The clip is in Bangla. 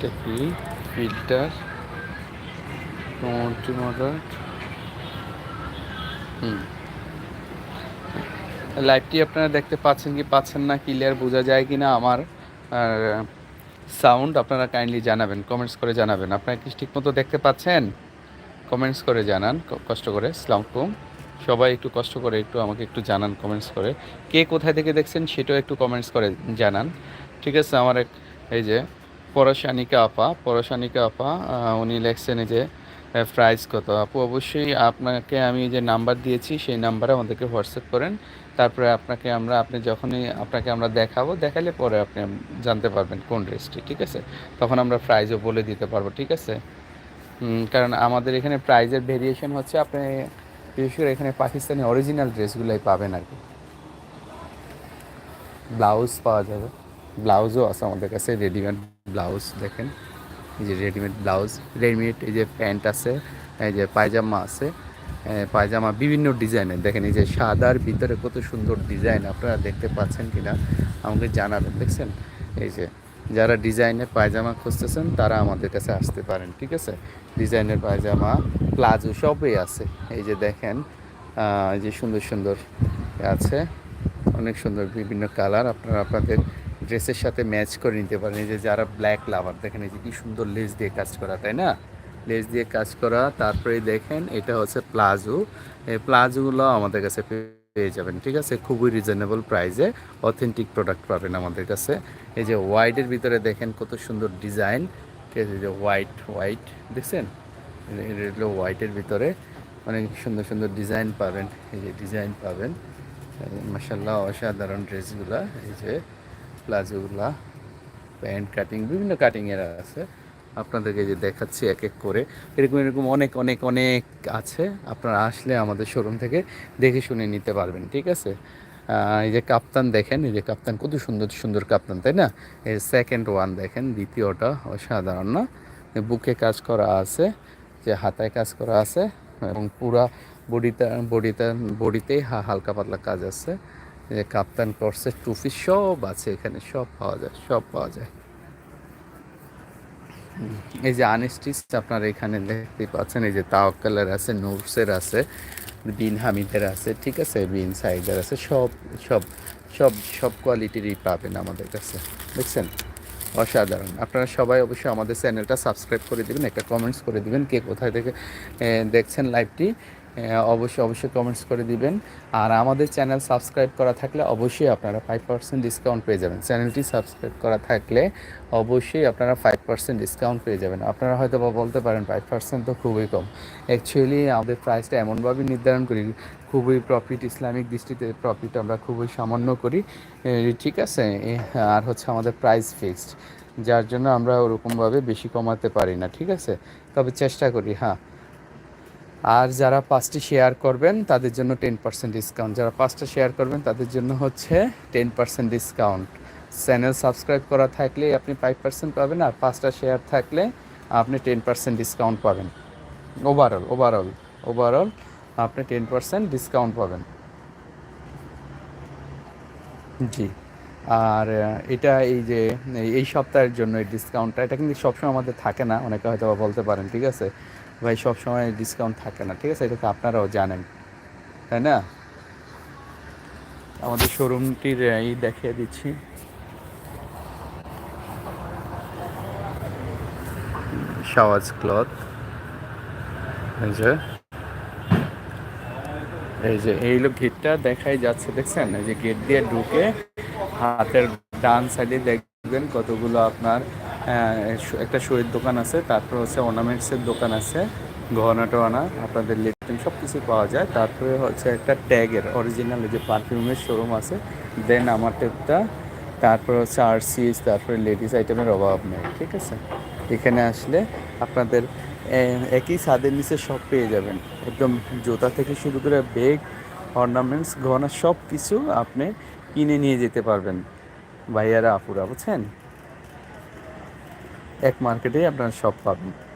এটা কি? ফিল্টার মোটামুটি মডারেট হুম লাইভটি আপনারা দেখতে পাচ্ছেন কি পাচ্ছেন না ক্লিয়ার বোঝা যায় কি না আমার সাউন্ড আপনারা কাইন্ডলি জানাবেন কমেন্টস করে জানাবেন। আপনারা কি ঠিকমতো দেখতে পাচ্ছেন? কমেন্টস করে জানান কষ্ট করে। সালামকুম সবাই একটু কষ্ট করে একটু আমাকে একটু জানান কমেন্টস করে। কে কোথায় থেকে দেখছেন সেটাও একটু কমেন্টস করে জানান। ঠিক আছে, আমার এক, এই যে পরশানিকা আপা পরশানিকা আপা উনি লেখছেন যে প্রাইস কত। আপু, অবশ্যই আপনাকে আমি যে নাম্বার দিয়েছি, সেই নাম্বারে আমাদেরকে হোয়াটসঅ্যাপ করেন। তারপরে আপনাকে আমরা, আপনি যখনই আপনাকে আমরা দেখাবো, দেখালে পরে আপনি জানতে পারবেন কোন ড্রেসটি ঠিক আছে? তখন আমরা প্রাইজও বলে দিতে পারব, ঠিক আছে? কারণ আমাদের এখানে প্রাইজের ভেরিয়েশন হচ্ছে, আপনি বিশেষ করে এখানে পাকিস্তানি অরিজিনাল ড্রেসগুলোই পাবেন আর কি। ব্লাউজ পাওয়া যাবে। ব্লাউজও আছে আমাদের কাছে রেডিমেড ব্লাউজ দেখেন। এই যে রেডিমেড ব্লাউজ রেডিমেড এই যে প্যান্ট আছে, এই যে পায়জামা আছে পায়জামা বিভিন্ন ডিজাইনের। দেখেন এই যে সাদার ভিতরে কত সুন্দর ডিজাইন, আপনারা দেখতে পাচ্ছেন কিনা, আমাকে জানাবেন, দেখছেন? এই যে যারা ডিজাইনের পায়জামা খুঁজতেছেন, তারা আমাদের কাছে আসতে পারেন, ঠিক আছে? ডিজাইনের পায়জামা, প্লাজো সবই আছে। এই যে দেখেন এই যে সুন্দর সুন্দর আছে, অনেক সুন্দর বিভিন্ন কালার, আপনারা আপনাদের ড্রেসের সাথে ম্যাচ করে নিতে পারেন এই যে যারা ব্ল্যাক লাভার দেখেন এই যে কি সুন্দর লেস দিয়ে কাজ করা, তাই না? লেস দিয়ে কাজ করা, তারপরে দেখেন এটা হচ্ছে প্লাজো এই প্লাজোগুলো আমাদের কাছে পেয়ে যাবেন, ঠিক আছে? খুবই রিজনেবল প্রাইসে অথেন্টিক প্রোডাক্ট পাবেন আমাদের কাছে। এই যে হোয়াইটের ভিতরে দেখেন কত সুন্দর ডিজাইন ঠিক আছে? যে হোয়াইট হোয়াইট দেখছেন? হোয়াইটের ভিতরে অনেক সুন্দর সুন্দর ডিজাইন পাবেন, এই যে ডিজাইন পাবেন। মাসাল্লাহ অসাধারণ ড্রেসগুলা এই যে প্লাজোগুলা প্যান্ট কাটিং বিভিন্ন কাটিংয়ের আছে। আপনাদেরকে যে দেখাচ্ছি এক এক করে। এরকম এরকম অনেক অনেক অনেক আছে। আপনারা আসলে আমাদের শোরুম থেকে দেখে শুনে নিতে পারবেন, ঠিক আছে? এই যে কাপ্তান দেখেন, এই যে কাপ্তান কত সুন্দর সুন্দর কাপ্তান, তাই না? এই সেকেন্ড ওয়ান দেখেন, দ্বিতীয়টা অসাধারণ না? বুকে কাজ করা আছে, যে হাতায় কাজ করা আছে, এবং পুরা বডিতে বডিতে বডিতেই হালকা পাতলা কাজ আছে। যে কাপ্তান কোর্সের টুপি সব আছে এখানে, সব পাওয়া যায়, সব পাওয়া যায়। এই যে আনস্টিচ আপনারা এখানে দেখতে পাচ্ছেন, এই যে তাওয়াক্কালের আছে নোটসের আছে, বিন হামিদের আছে, ঠিক আছে, বিন সাইডের আছে, সব সব সব সব কোয়ালিটিরই পাবেন আমাদের কাছে, দেখছেন? অসাধারণ। আপনারা সবাই অবশ্যই আমাদের চ্যানেলটা সাবস্ক্রাইব করে দিবেন, একটা কমেন্টস করে দিবেন, কে কোথায় থেকে দেখছেন লাইভটি অবশ্যই অবশ্যই কমেন্টস করে দিবেন। আর আমাদের চ্যানেল সাবস্ক্রাইব করা থাকলে অবশ্যই আপনারা ফাইভ পার্সেন্ট ডিসকাউন্ট পেয়ে যাবেন। চ্যানেলটি সাবস্ক্রাইব করা থাকলে অবশ্যই আপনারা ফাইভ পার্সেন্ট ডিসকাউন্ট পেয়ে যাবেন। আপনারা হয়তো বা বলতে পারেন ফাইভ পার্সেন্ট তো খুবই কম। অ্যাকচুয়ালি আমাদের প্রাইসটা এমনভাবে নির্ধারণ করি, খুবই প্রফিট ইসলামিক দৃষ্টিতে প্রফিট আমরা খুবই সামান্য করি। ঠিক আছে? আর হচ্ছে আমাদের প্রাইস ফিক্সড যার জন্য আমরা ওরকমভাবে বেশি কমাতে পারি না, ঠিক আছে? তবে চেষ্টা করি হ্যাঁ। আর যারা পাঁচটি শেয়ার করবেন, তাদের জন্য টেন পার্সেন্ট ডিসকাউন্ট যারা পাঁচটা শেয়ার করবেন, তাদের জন্য হচ্ছে ten percent discount channel subscribe করা থাকলে আপনি ফাইভ পার্সেন্ট পাবেন আর পাঁচটা শেয়ার থাকলে আপনি টেন পার্সেন্ট ডিসকাউন্ট পাবেন। ওভারঅল ওভারঅল ওভারঅল আপনি টেন পার্সেন্ট ডিসকাউন্ট পাবেন। জি। আর এটা এই যে, এই- সপ্তাহের জন্য এই ডিসকাউন্টটা এটা কিন্তু সবসময় আমাদের থাকে না, অনেকে হয়তো বলতে পারেন, ঠিক আছে? ভাই সবসময় ডিসকাউন্ট থাকে না, ঠিক আছে? এটা তো আপনারাও জানেন, তাই না? আমাদের শোরুমটির এই দেখিয়ে দিচ্ছি। শাওয়াজ ক্লথ, এই যে। এই যে, এই হলো গেটটা দেখাই যাচ্ছে, দেখছেন? এই যে গেট দিয়ে ঢুকে হাতের ডান সাইডে দেখবেন কতগুলো আপনার একটা শহীদ দোকান আছে, তারপর হচ্ছে অর্নামেন্টসের দোকান আছে, গহনা টহনা, আপনাদের লিপটিন সব কিছু পাওয়া যায়। তারপরে হচ্ছে একটা ট্যাগের অরিজিনাল যে পারফিউমের শোরুম আছে দেন আমার টেপটা তারপর হচ্ছে আরসিএস তারপরে লেডিস আইটেমের অভাব নেই, ঠিক আছে? এখানে আসলে আপনাদের একই ছাদের নিচে সব পেয়ে যাবেন। একদম জুতা থেকে শুরু করে বেগ অর্নামেন্টস গহনা সব কিছু আপনি কিনে নিয়ে যেতে পারবেন। ভাইয়ারা, আপুরা, বুঝছেন? এক মার্কেটেই আপনার সব পাবেন।